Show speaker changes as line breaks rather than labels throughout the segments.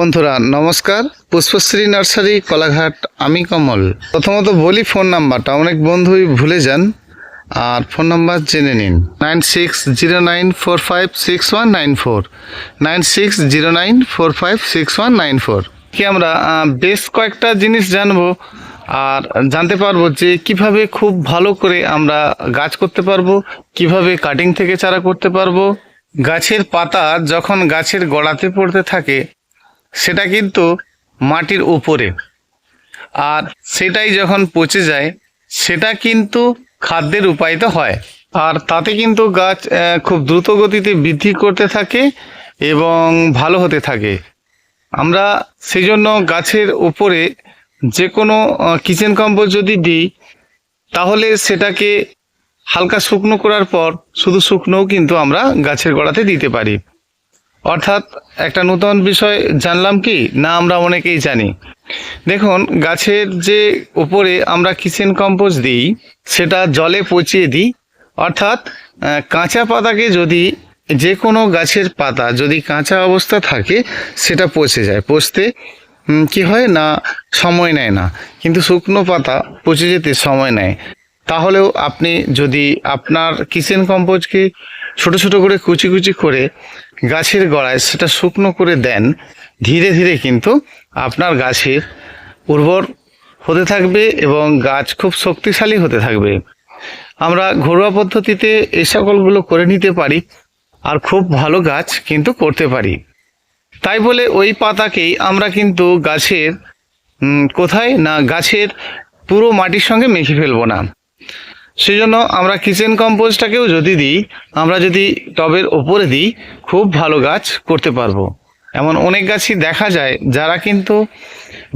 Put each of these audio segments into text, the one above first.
বন্ধুরা, নমস্কার। পুষ্পশ্রী নার্সারি, কলাঘাট, আমি কমল। প্রথমত বলি ফোন নাম্বারটা, অনেক বন্ধুই ভুলে যান, আর ফোন নাম্বার জেনে নিন। Nine six zero nine four five six one nine four. Nine six zero nine four five six one nine four. কি আমরা বেশ কয়েকটা জিনিস জানব, আর জানতে পারব যে কীভাবে খুব ভালো করে আমরা গাছ করতে পারব, কীভাবে কাটিং থেকে চারা করতে পারব। গাছের পাতা যখন গাছের গোড়াতে পড়তে থাকে সেটা কিন্তু মাটির উপরে। আর সেটাই যখন পচে যায়, সেটা কিন্তু খাদ্যে রূপায়িত হয়। আর তাতে কিন্তু গাছ খুব দ্রুত গতিতে বৃদ্ধি করতে থাকে এবং ভালো হতে থাকে। আমরা সেই জন্য গাছের উপরে যে কোনো কিচেন কম্পোজ যদি দিই, তাহলে সেটাকে হালকা শুকনো করার পর শুধু শুকনোও কিন্তু আমরা গাছের গোড়াতে দিতে পারি। অর্থাৎ একটা নতুন বিষয় জানলাম কি? না, আমরা অনেকেই জানি। দেখুন, গাছের যে উপরে আমরা কিচেন কম্পোজ দিই, সেটা জলে পচিয়ে দিই। অর্থাৎ কাঁচা পাতাকে যদি যে কোনো গাছের পাতা যদি কাঁচা অবস্থা থাকে, সেটা পচে যায়। পচতে কি হয় না, সময় নেয় না। কিন্তু শুকনো পাতা পচে যেতে সময় নেয়। তাহলেও আপনি যদি আপনার কিচেন কম্পোজকে ছোট ছোট করে কুচি কুচি করে গাছের গোড়ায় সেটা শুকনো করে দেন, ধীরে ধীরে কিন্তু আপনার গাছের উর্বর হতে থাকবে এবং গাছ খুব শক্তিশালী হতে থাকবে। আমরা ঘরোয়া পদ্ধতিতে এই সকলগুলো করে নিতে পারি আর খুব ভালো গাছ কিন্তু করতে পারি। তাই বলে ওই পাতাকেই আমরা কিন্তু গাছের কোথায়? না, গাছের পুরো মাটির সঙ্গে মেখে ফেলব না। সেই জন্য আমরা কিচেন কম্পোস্টটাকেও যদি দিই, আমরা যদি টবের ওপরে দিই, খুব ভালো গাছ করতে পারব। এমন অনেক গাছই দেখা যায় যারা কিন্তু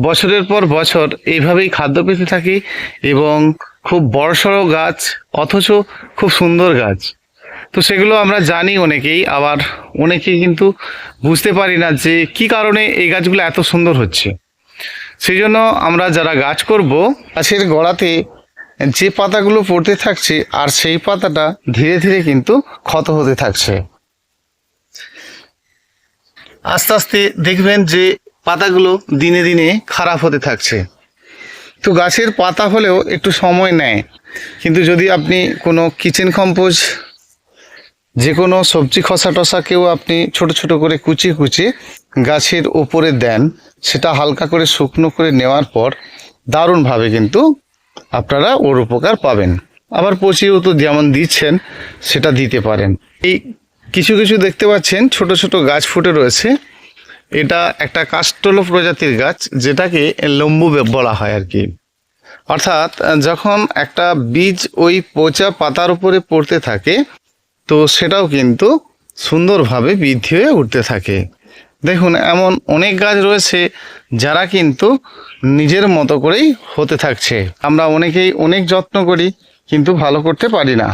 বছরের পর বছর এইভাবেই খাদ্য পেতে থাকে এবং খুব বড়সড় গাছ, অথচ খুব সুন্দর গাছ। তো সেগুলো আমরা জানি অনেকেই, আবার অনেকেই কিন্তু বুঝতে পারি না যে কি কারণে এই গাছগুলো এত সুন্দর হচ্ছে। সেই জন্য আমরা যারা গাছ করব, গাছের গোড়াতে যে পাতাগুলো পড়তে থাকছে, আর সেই পাতাটা ধীরে ধীরে কিন্তু ক্ষত হতে থাকছে। আস্তে আস্তে দেখবেন যে পাতাগুলো দিনে দিনে খারাপ হতে থাকছে। তো গাছের পাতা হলেও একটু সময় নেয়। কিন্তু যদি আপনি কোনো কিচেন কম্পোজ, যে কোনো সবজি খসা টসাকেও আপনি ছোট ছোট করে কুচিয়ে কুচিয়ে গাছের ওপরে দেন, সেটা হালকা করে শুকনো করে নেওয়ার পর দারুণভাবে কিন্তু আপনারা ওর উপকার পাবেন। আবার পচিয়েও তো যেমন দিচ্ছেন, সেটা দিতে পারেন। এই কিছু কিছু দেখতে পাচ্ছেন, ছোট ছোট গাছ ফুটে রয়েছে। এটা একটা কাস্টলো প্রজাতির গাছ, যেটাকে লম্বু বলা হয় আর কি। অর্থাৎ, যখন একটা বীজ ওই পচা পাতার উপরে পড়তে থাকে, তো সেটাও কিন্তু সুন্দরভাবে বৃদ্ধি হয়ে উঠতে থাকে। দেখুন, এমন অনেক গাছ রয়েছে যারা কিন্তু নিজের মতো করেই হতে থাকছে। আমরা অনেকেই অনেক যত্ন করি, কিন্তু ভালো করতে পারি না।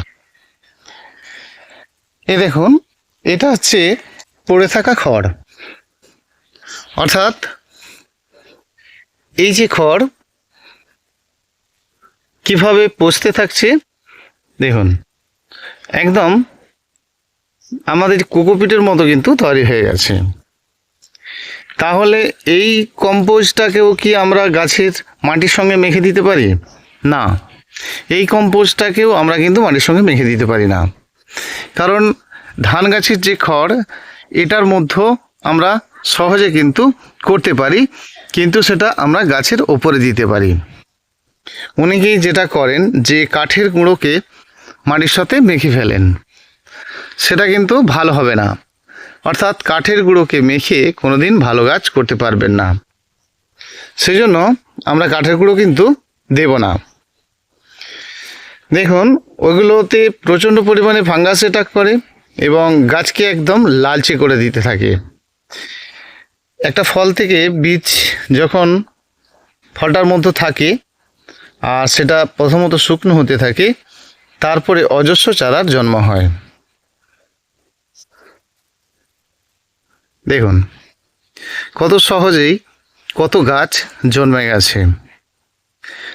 এ দেখুন, এটা হচ্ছে পড়ে থাকা খড়। অর্থাৎ এই যে খড় কীভাবে পচতে থাকছে, দেখুন, একদম আমাদের কোকোপিটের মতো কিন্তু তৈরি হয়ে গেছে। তাহলে এই কম্পোস্টটাকেও কি আমরা গাছের মাটির সঙ্গে মেখে দিতে পারি? না। এই কম্পোস্টটাকেও আমরা কিন্তু মাটির সঙ্গে মেখে দিতে পারি না। কারণ ধান গাছের যে খড়, এটার মধ্যেও আমরা সহজে কিন্তু করতে পারি, কিন্তু সেটা আমরা গাছের ওপরে দিতে পারি। অনেকেই যেটা করেন যে কাঠের গুঁড়োকে মাটির সাথে মেখে ফেলেন। সেটা কিন্তু ভালো হবে না। অর্থাৎ কাঠের গুঁড়োকে মেখে কোনোদিন ভালো গাছ করতে পারবেন না। সেজন্য আমরা কাঠের গুঁড়ো কিন্তু দেব না। দেখুন ওইগুলোতে প্রচণ্ড পরিমাণে ফাঙ্গাস অ্যাটাক করে এবং গাছকে একদম লালচে করে দিতে থাকে। একটা ফল থেকে বীজ যখন ফলটার মধ্যে থাকে আর সেটা প্রথমত শুকনো হতে থাকে, তারপরে অজস্র চারার জন্ম হয়। দেখুন, কত সহজেই কত গাছ জন্মে গেছে।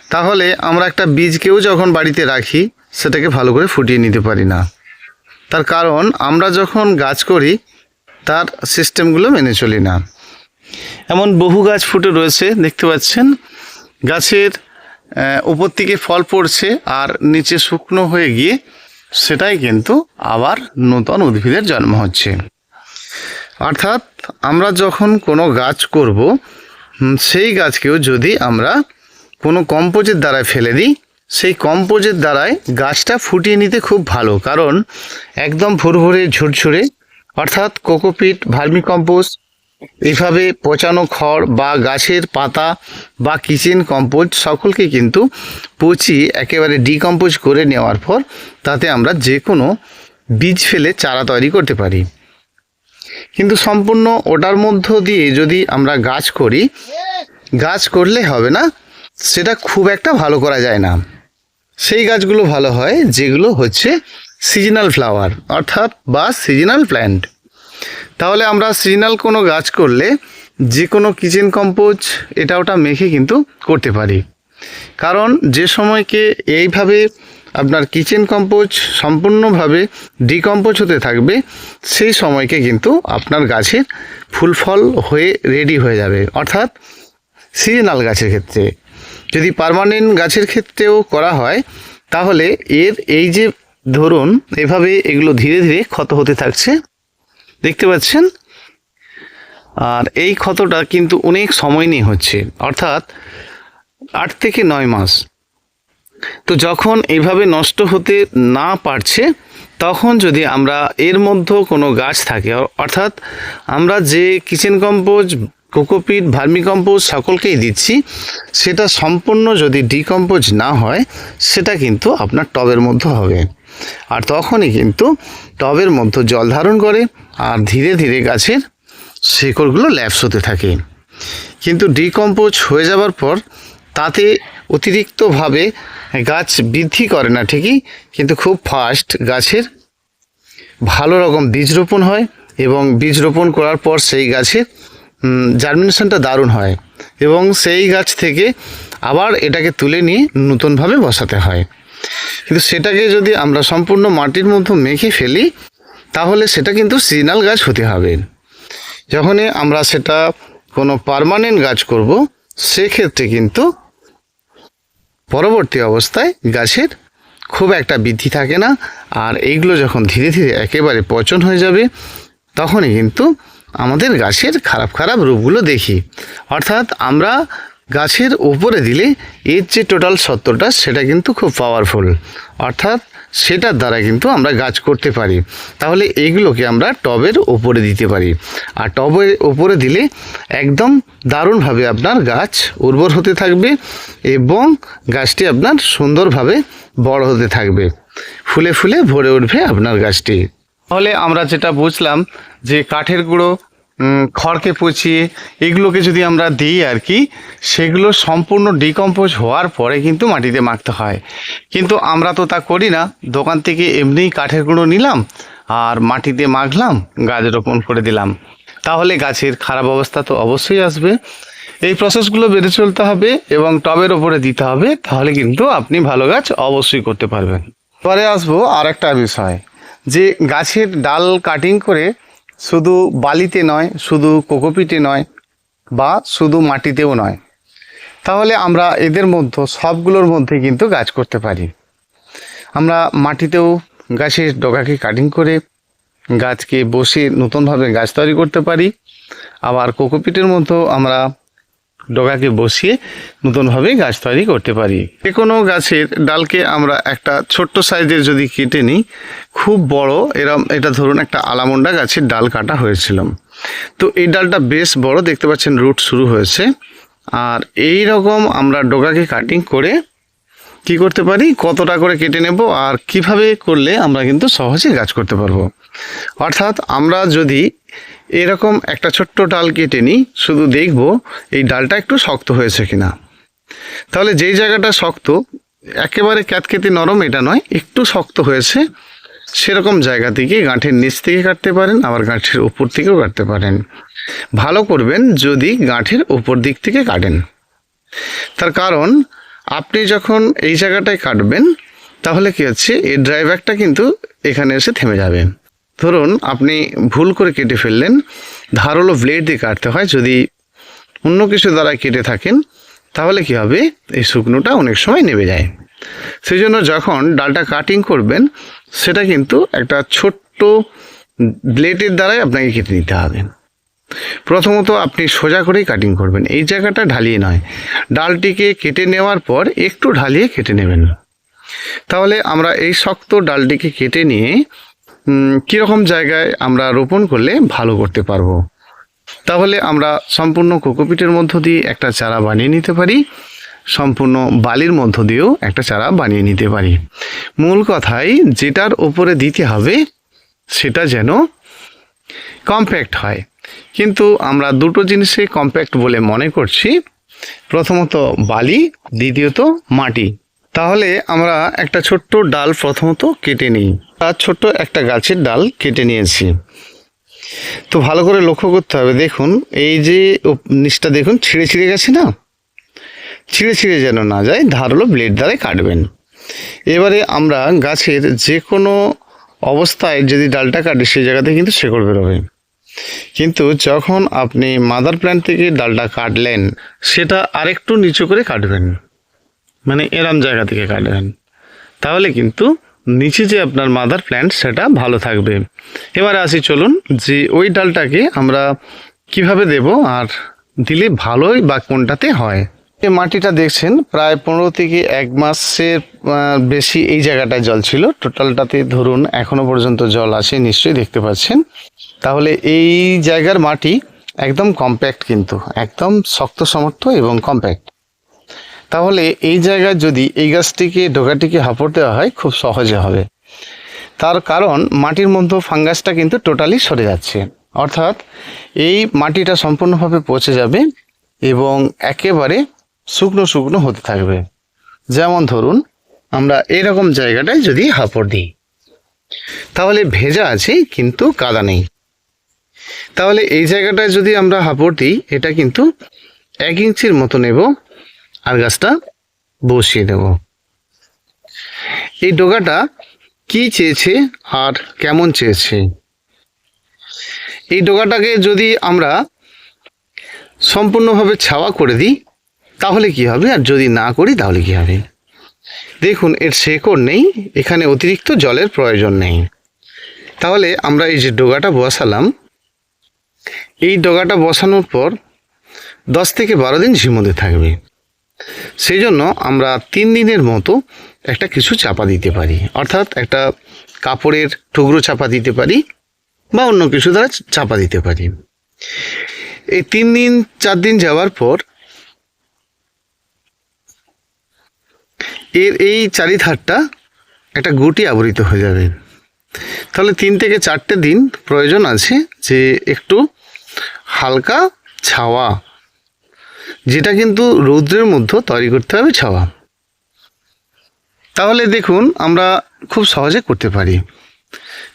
তাহলে আমরা একটা বীজকেও যখন বাড়িতে রাখি, সেটাকে ভালো করে ফুটিয়ে নিতে পারি না। তার কারণ, আমরা যখন গাছ করি, তার সিস্টেমগুলো মেনে চলি না। এমন বহু গাছ ফুটে রয়েছে, দেখতে পাচ্ছেন। গাছের উপর থেকে ফল পড়ছে আর নিচে শুকনো হয়ে গিয়ে, সেটাই কিন্তু আবার নতুন উদ্ভিদের জন্ম হচ্ছে। অর্থাৎ আমরা যখন কোনো গাছ করব সেই গাছকেও যদি আমরা কোনো কম্পোজের দ্বারায় ফেলে দিই, সেই কম্পোজের দ্বারায় গাছটা ফুটিয়ে নিতে খুব ভালো। কারণ একদম ভুরভুরে, ঝুরঝুরে, অর্থাৎ কোকোপিট ভার্মি কম্পোস্ট এইভাবে পচানো খড় বা গাছের পাতা বা কিচেন কম্পোজ সকলকে কিন্তু পচিয়ে একেবারে ডিকম্পোজ করে নেওয়ার পর তাতে আমরা যে কোনো বীজ ফেলে চারা তৈরি করতে পারি। কিন্তু সম্পূর্ণ ওটার মধ্য দিয়ে যদি আমরা গাছ করি, গাছ করলে হবে না, সেটা খুব একটা ভালো করা যায় না। সেই গাছগুলো ভালো হয় যেগুলো হচ্ছে সিজনাল ফ্লাওয়ার অর্থাৎ বা সিজনাল প্ল্যান্ট তাহলে আমরা সিজনাল কোনো গাছ করলে যে কোনো কিচেন কম্পোজ এটা ওটা মেখে কিন্তু করতে পারি। কারণ যে সময়কে এইভাবে আপনার কিচেন কম্পোজ সম্পূর্ণভাবে ডিকম্পোজ হতে থাকবে, সেই সময়কে কিন্তু আপনার গাছের ফুল ফল হয়ে রেডি হয়ে যাবে। অর্থাৎ সিজনাল গাছের ক্ষেত্রে। যদি পার্মানেন্ট গাছের ক্ষেত্রেও করা হয়, তাহলে এর এই যে ধরুন, এভাবে এগুলো ধীরে ধীরে ক্ষত হতে থাকছে। দেখতে পাচ্ছেন? আর এই ক্ষতটা কিন্তু অনেক সময় নিয়ে হচ্ছে। অর্থাৎ আট থেকে নয় মাস। তো যখন এইভাবে নষ্ট হতে না পারছে, তখন যদি আমরা এর মধ্যে কোনো গাছ থাকে অর্থাৎ আমরা যে kitchen compose cocopeat vermi compose সকলকেই দিচ্ছি, সেটা সম্পূর্ণ যদি ডিকম্পোজ না হয়, সেটা কিন্তু আপনার টবের মধ্যে হবে। আর তখনই কিন্তু টবের মধ্যে জল ধারণ করে আর ধীরে ধীরে গাছের শেকড়গুলো ল্যাপস হতে থাকে। কিন্তু ডিকম্পোজ হয়ে যাওয়ার পর তাতে অতিরিক্তভাবে গাছ বৃদ্ধি করে না ঠিকই, কিন্তু খুব ফাস্ট গাছের ভালো রকম বীজ রোপণ হয় এবং বীজ রোপণ করার পর সেই গাছের জার্মিনেশনটা দারুণ হয় এবং সেই গাছ থেকে আবার এটাকে তুলে নিয়ে নতুনভাবে বসাতে হয়। কিন্তু সেটাকে যদি আমরা সম্পূর্ণ মাটির মধ্যে মেখে ফেলি, তাহলে সেটা কিন্তু সিজনাল গাছ হতে হবে। যখনই আমরা সেটা কোনো পার্মানেন্ট গাছ করব, সেক্ষেত্রে কিন্তু পরবর্তী অবস্থায় গাছের খুব একটা বৃদ্ধি থাকে না, আর এইগুলো যখন ধীরে ধীরে একেবারে পচন হয়ে যাবে, তখনই কিন্তু আমাদের গাছের খারাপ খারাপ রূপগুলো দেখি। অর্থাৎ আমরা গাছের উপরে দিলে এর যে টোটাল সত্তরটা, সেটা কিন্তু খুব পাওয়ারফুল অর্থাৎ সেটার দ্বারা কিন্তু আমরা গাছ করতে পারি। তাহলে এগুলোকে আমরা টবের ওপরে দিতে পারি। আর টবের ওপরে দিলে একদম দারুণভাবে আপনার গাছ উর্বর হতে থাকবে এবং গাছটি আপনার সুন্দরভাবে বড় হতে থাকবে। ফুলে ফুলে ভরে উঠবে আপনার গাছটি। তাহলে আমরা যেটা বুঝলাম যে কাঠের গুঁড়ো খড়কে পচিয়ে এগুলোকে যদি আমরা দিই আর কি, সেগুলো সম্পূর্ণ ডিকম্পোজ হওয়ার পরে কিন্তু মাটিতে মাখতে হয়। কিন্তু আমরা তো তা করি না। দোকান থেকে এমনিই কাঠের গুঁড়ো নিলাম আর মাটিতে মাখলাম, গাছ রোপণ করে দিলাম। তাহলে গাছের খারাপ অবস্থা তো অবশ্যই আসবে। এই প্রসেসগুলো বেড়ে চলতে হবে এবং টবের ওপরে দিতে হবে, তাহলে কিন্তু আপনি ভালো গাছ অবশ্যই করতে পারবেন। পরে আসব আর একটা বিষয়, যে গাছের ডাল কাটিং করে শুধু বালিতে নয়, শুধু কোকোপিটে নয় বা শুধু মাটিতেও নয়। তাহলে আমরা এদের মধ্যে, সবগুলোর মধ্যে কিন্তু গাছ করতে পারি। আমরা মাটিতেও গাছের ডগাকে কাটিং করে গাছকে বসে নতুনভাবে গাছ তৈরি করতে পারি। আবার কোকোপিটের মধ্যেও আমরা ডগাকে বসিয়ে নতুনভাবে গাছ তৈরি করতে পারি। যে কোনো গাছের ডালকে আমরা একটা ছোট্ট সাইজের যদি কেটে নিই, খুব বড় এরম এটা ধরুন একটা আলামন্ডা গাছের ডাল কাটা হয়েছিল। তো এই ডালটা বেশ বড়, দেখতে পাচ্ছেন রুট শুরু হয়েছে। আর এই রকম আমরা ডগাকে কাটিং করে কি করতে পারি? কতটা করে কেটে নেব আর কীভাবে করলে আমরা কিন্তু সহজে গাছ করতে পারব? অর্থাৎ আমরা যদি এরকম একটা ছোট্ট ডাল কেটে নিই, শুধু দেখব এই ডালটা একটু শক্ত হয়েছে কিনা। তাহলে যেই জায়গাটা শক্ত, একেবারে ক্যাতকেতে নরম, এটা নয়, একটু শক্ত হয়েছে, সেরকম জায়গা থেকে গাঁঠের নিচ থেকে কাটতে পারেন, আবার গাঁঠের উপর থেকেও কাটতে পারেন। ভালো করবেন যদি গাঁঠের উপর দিক থেকে কাটেন। তার কারণ, আপনি যখন এই জায়গাটায় কাটবেন, তাহলে কি হচ্ছে, এই ড্রাইভারটা কিন্তু এখানে এসে থেমে যাবে। ধরুন আপনি ভুল করে কেটে ফেললেন, ধারালো ব্লেড দিয়ে কাটতে হয়, যদি অন্য কিছু দ্বারা কেটে থাকেন, তাহলে কি হবে? এই শুকনোটা অনেক সময় নেমে যায়। সেই জন্য যখন ডালটা কাটিং করবেন, সেটা কিন্তু একটা ছোট্ট ব্লেডের দ্বারাই আপনাকে কেটে নিতে হবে। প্রথমত আপনি সোজা করেই কাটিং করবেন। এই জায়গাটা ঢালিয়ে নয়। ডালটিকে কেটে নেওয়ার পর একটু ঢালিয়ে কেটে নেবেন। তাহলে আমরা এই শক্ত ডালটিকে কেটে নিয়ে কীরকম জায়গায় আমরা রোপণ করলে ভালো করতে পারব? তাহলে আমরা সম্পূর্ণ কোকোপিটের মধ্য দিয়ে একটা চারা বানিয়ে নিতে পারি। সম্পূর্ণ বালির মধ্য দিয়েও একটা চারা বানিয়ে নিতে পারি। মূল কথাই যেটার ওপরে দিতে হবে, সেটা যেন কম্প্যাক্ট হয়। কিন্তু আমরা দুটো জিনিসে কম্প্যাক্ট বলে মনে করছি। প্রথমত বালি, দ্বিতীয়ত মাটি। তাহলে আমরা একটা ছোট্ট ডাল প্রথমত কেটে নিই। আর ছোট্ট একটা গাছের ডাল কেটে নিয়েছি। তো ভালো করে লক্ষ্য করতে হবে। দেখুন, এই যে নিচটা দেখুন, ছিঁড়ে ছিঁড়ে গেছে না? ছিঁড়ে ছিঁড়ে যেন না যায়, ধারালো ব্লেড দ্বারাই কাটবেন। এবারে আমরা গাছের যে কোনো অবস্থায় যদি ডালটা কাটি, সেই জায়গাতে কিন্তু শেকড় বেরোবে। কিন্তু যখন আপনি মাদার প্ল্যান্ট থেকে ডালটা কাটলেন, সেটা আরেকটু নিচু করে কাটবেন। মানে এরম জায়গা থেকে কাটবেন তাহলে কিন্তু নিচে যে আপনার মাদার প্ল্যান্ট সেটা ভালো থাকবে। এবারে আসি চলুন যে ওই ডালটাকে আমরা কীভাবে দেব আর দিলে ভালোই বা কোনটাতে হয়। এই মাটিটা দেখছেন, প্রায় পনেরো থেকে এক মাসের বেশি এই জায়গাটায় জল ছিল। টোটালটাতে ধরুন এখনও পর্যন্ত জল আছে, নিশ্চয়ই দেখতে পাচ্ছেন। তাহলে এই জায়গার মাটি একদম কম্প্যাক্ট কিন্তু, একদম শক্ত, সমর্থ এবং কম্প্যাক্ট তাহলে এই জায়গায় যদি এই গাছটিকে ডোকাটিকে হাঁপড় দেওয়া হয়, খুব সহজে হবে। তার কারণ মাটির মধ্যে ফাঙ্গাসটা কিন্তু টোটালি সরে যাচ্ছে। অর্থাৎ এই মাটিটা সম্পূর্ণভাবে পচে যাবে এবং একেবারে শুকনো শুকনো হতে থাকবে। যেমন ধরুন, আমরা এরকম জায়গাটায় যদি হাঁপড় দিই, তাহলে ভেজা আছে কিন্তু কাদা নেই। তাহলে এই জায়গাটায় যদি আমরা হাঁপড় দিই, এটা কিন্তু এক ইঞ্চির মতো নেব। আর গাছটা বসিয়ে দেব। এই ডোগাটা কি চেয়েছে আর কেমন চেয়েছে? এই ডোগাটাকে যদি আমরা সম্পূর্ণভাবে ছাওয়া করে দিই, তাহলে কি হবে? আর যদি না করি, তাহলে কি হবে? দেখুন, এর শেকড় নেই, এখানে অতিরিক্ত জলের প্রয়োজন নেই। তাহলে আমরা এই যে ডোগাটা বসালাম, এই ডোগাটা বসানোর পর দশ থেকে বারো দিন ঝিমোতে থাকবে। সেই জন্য আমরা তিন দিনের মতো একটা কিছু চাপা দিতে পারি। অর্থাৎ একটা কাপড়ের টুকরো চাপা দিতে পারি বা অন্য কিছু দ্বারা চাপা দিতে পারি। এই তিন দিন, চার দিন যাওয়ার পর এর এই চারিধারটা একটা গুটি আবৃত হয়ে যাবে। তাহলে তিন থেকে চারটে দিন প্রয়োজন আছে যে একটু হালকা ছাওয়া যেটা কিন্তু রৌদ্রের মধ্যে তৈরি করতে হবে ছাওয়া। তাহলে দেখুন, আমরা খুব সহজে করতে পারি।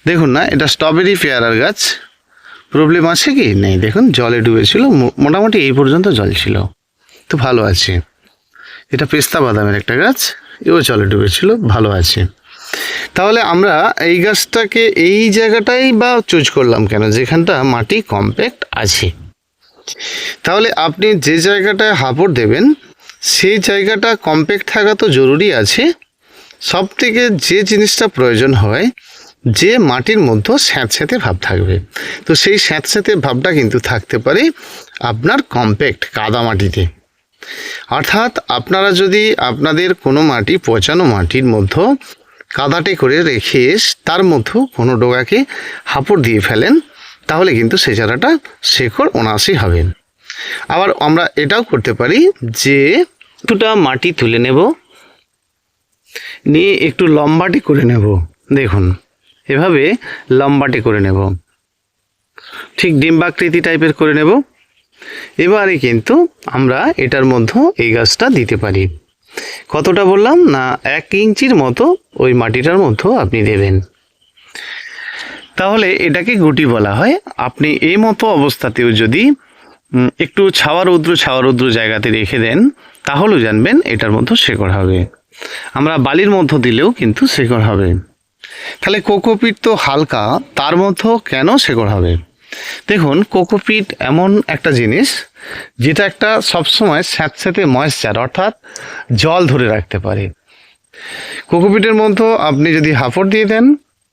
দেখুন না, এটা স্ট্রবেরি পেয়ারার গাছ। প্রবলেম আছে কি? নেই, দেখুন, জলে ডুবেছিল। মোটামুটি এই পর্যন্ত জল ছিল। তো ভালো আছে। এটা পেস্তা বাদামের একটা গাছ, এও জলে ডুবেছিল, ভালো আছে। তাহলে আমরা এই গাছটাকে এই জায়গাটাই বা চুজ করলাম কেন? যেখানটা মাটি কম্প্যাক্ট আছে। তাহলে আপনি যে জায়গাটায় হাঁপড় দেবেন, সেই জায়গাটা কম্প্যাক্ট থাকা তো জরুরি আছে। সব থেকে যে জিনিসটা প্রয়োজন হয়, যে মাটির মধ্যে স্যাঁতস্যাঁতে ভাব থাকবে। তো সেই স্যাঁতস্যাঁতে ভাবটা কিন্তু থাকতে পারে আপনার কম্প্যাক্ট কাদা মাটিতে। অর্থাৎ আপনারা যদি আপনাদের কোনো মাটি, পচানো মাটির মধ্যে কাদাটে করে রেখে তার মধ্যে কোনো ডোগাকে হাঁপড় দিয়ে ফেলেন তাহলে কিন্তু সেই চারাটা শেকড় অনায়াসই হবে আবার আমরা এটাও করতে পারি যে কিছুটা মাটি তুলে নেব, নিয়ে একটু লম্বাটি করে নেব। দেখুন, এভাবে লম্বাটি করে নেব। ঠিক ডিম্বাকৃতি টাইপের করে নেব। এবারে কিন্তু আমরা এটার মধ্যে এই গাছটা দিতে পারি। কতটা বললাম না, এক ইঞ্চির মতো ওই মাটিটার মধ্যে আপনি দেবেন। তাহলে এটাকে গুটি বলা হয়। আপনি এই মতো অবস্থাতেও যদি একটু ছাওয়া রৌদ্র ছাওয়া রৌদ্র জায়গাতে রেখে দেন, তাহলেও জানবেন এটার মধ্যে শেকড় হবে। আমরা বালির মধ্য দিলেও কিন্তু শেকড় হবে। তাহলে কোকোপিট তো হালকা, তার মধ্যে কেন শেকড় হবে? দেখুন, কোকোপিট এমন একটা জিনিস, যেটা একটা সবসময় স্যাঁতস্যাঁতে ময়েশ্চার অর্থাৎ জল ধরে রাখতে পারে। কোকোপিটের মধ্যে আপনি যদি হাঁপড় দিয়ে দেন,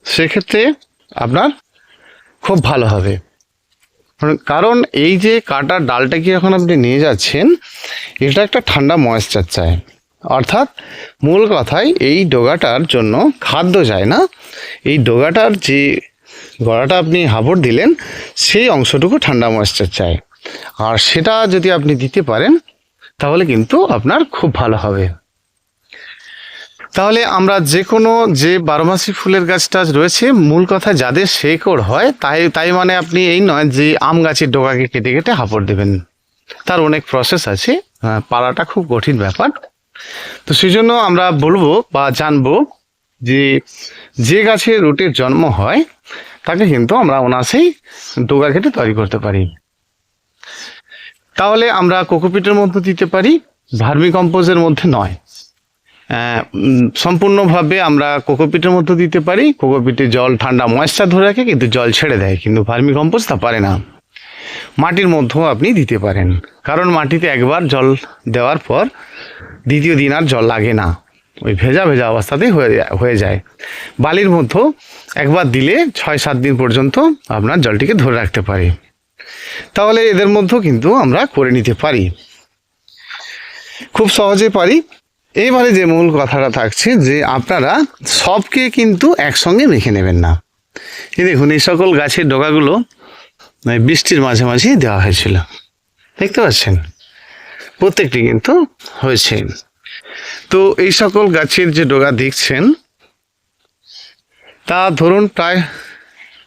সেক্ষেত্রে আপনার? খুব ভালো হবে। কারণ এই যে কাটার ডালটাকে যখন আপনি নিয়ে যাচ্ছেন, এটা একটা ঠান্ডা ময়েশ্চার চায়। অর্থাৎ মূল কথায় এই ডোগাটার জন্য খাদ্য যায় না। এই ডোগাটার যে গড়াটা আপনি হাবড় দিলেন, সেই অংশটুকু ঠান্ডা ময়েশ্চার চায়। আর সেটা যদি আপনি দিতে পারেন, তাহলে কিন্তু আপনার খুব ভালো হবে। তাহলে আমরা যে কোনো যে বারোমাসি ফুলের গাছ টাছ রয়েছে, মূল কথা যাদের শেকড় হয়, তাই তাই মানে আপনি এই নয় যে আম গাছের ডোকাকে কেটে কেটে হাঁপড় দেবেন। তার অনেক প্রসেস আছে পাড়াটা খুব কঠিন ব্যাপার। তো সেই জন্য আমরা বলব বা জানব যে যে গাছে রুটের জন্ম হয়, তাকে কিন্তু আমরা অনাসেই ডোগা কেটে তৈরি করতে পারি। তাহলে আমরা কোকোপিটের মধ্যে দিতে পারি, ভার্মি কম্পোজের মধ্যে নয়। সম্পূর্ণভাবে আমরা কোকোপিটের মধ্যে দিতে পারি। কোকোপিটে জল, ঠান্ডা ময়েশ্চার ধরে রাখে, কিন্তু জল ছেড়ে দেয়। কিন্তু ভার্মি কম্পোজ তা পারে না। মাটির মধ্যেও আপনি দিতে পারেন। কারণ মাটিতে একবার জল দেওয়ার পর দ্বিতীয় দিন আর জল লাগে না। ওই ভেজা ভেজা অবস্থাতেই হয়ে হয়ে যায়। বালির মধ্যেও একবার দিলে ছয়, সাত দিন পর্যন্ত আপনার জলটিকে ধরে রাখতে পারে। তাহলে এদের মধ্যেও কিন্তু আমরা করে নিতে পারি। খুব সহজে পারি। এইবারে যে মূল কথাটা থাকছে যে আপনারা সবকে কিন্তু একসঙ্গে মেখে নেবেন না। এই দেখুন, এই সকল গাছের ডগাগুলো মানে বৃষ্টির মাঝে মাঝেই দেওয়া হয়েছিল। দেখতে পাচ্ছেন? প্রত্যেকটি কিন্তু হয়েছে। তো এই সকল গাছের যে ডগা দেখছেন, তা ধরুন প্রায়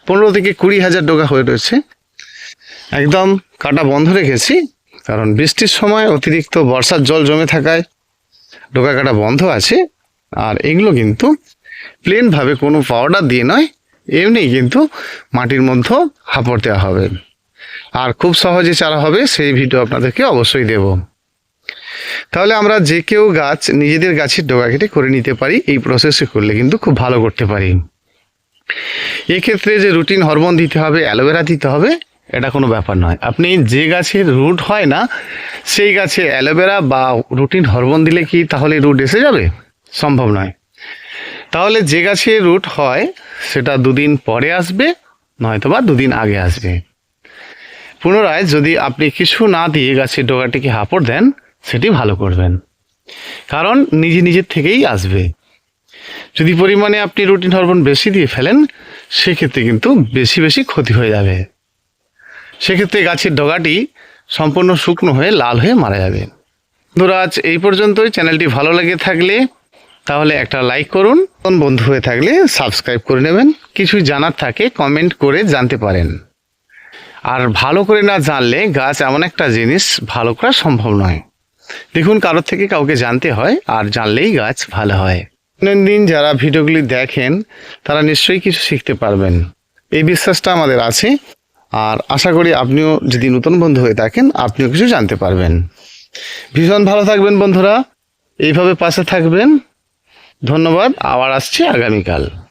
পনেরো থেকে কুড়ি হাজার ডগা হয়ে রয়েছে। একদম কাটা বন্ধ রেখেছি, কারণ বৃষ্টির সময় অতিরিক্ত বর্ষার জল জমে থাকায় ডোকা কাটা বন্ধ আছে। আর এগুলো কিন্তু প্লেনভাবে কোনো পাউডার দিয়ে নয়, এমনি কিন্তু মাটির মধ্যে হাঁপড় দেওয়া হবে। আর খুব সহজে চারা হবে, সেই ভিডিও আপনাদেরকে অবশ্যই দেব। তাহলে আমরা যে কেউ গাছ, নিজেদের গাছের ডোকা কেটে করে নিতে পারি, এই প্রসেসে করলে কিন্তু খুব ভালো করতে পারি। এক্ষেত্রে যে রুটিন হরমোন দিতে হবে অ্যালোভেরা দিতে হবে এটা কোনো ব্যাপার নয়। আপনি যে গাছের রুট হয় না, সেই গাছে অ্যালোভেরা বা রুটিন হরমোন দিলে কি তাহলে রুট এসে যাবে? সম্ভব নয়। তাহলে যে গাছে রুট হয়, সেটা দুদিন পরে আসবে, নয়তো বা দুদিন আগে আসবে। পুনরায় যদি আপনি কিছু না দিয়ে গাছের ডোকাটিকে হাঁপড় দেন, সেটি ভালো করবেন। কারণ নিজে নিজের থেকেই আসবে। যদি পরিমাণে আপনি রুটিন হরমোন বেশি দিয়ে ফেলেন, সেক্ষেত্রে কিন্তু বেশি বেশি ক্ষতি হয়ে যাবে। সেক্ষেত্রে গাছের ডগাটি সম্পূর্ণ শুকনো হয়ে লাল হয়ে মারা যাবে। বন্ধুরা আজ এই পর্যন্তই। চ্যানেলটি ভালো লেগে থাকলে তাহলে একটা লাইক করুন। নতুন বন্ধু হয়ে থাকলে সাবস্ক্রাইব করে নেবেন। কিছু জানার থাকে, কমেন্ট করে জানতে পারেন। আর ভালো করে না জানলে গাছ এমন একটা জিনিস ভালো করা সম্ভব নয়। দেখুন, কারোর থেকে কাউকে জানতে হয় আর জানলেই গাছ ভালো হয়। দৈনন্দিন যারা ভিডিওগুলি দেখেন, তারা নিশ্চয়ই কিছু শিখতে পারবেন। এই বিশ্বাসটা আমাদের আছে। আর আশা করি আপনিও যদি নতুন বন্ধু হয়ে থাকেন, আপনিও কিছু জানতে পারবেন। ভীষণ ভালো থাকবেন বন্ধুরা। এইভাবে পাশে থাকবেন। ধন্যবাদ। আবার আসছি আগামীকাল।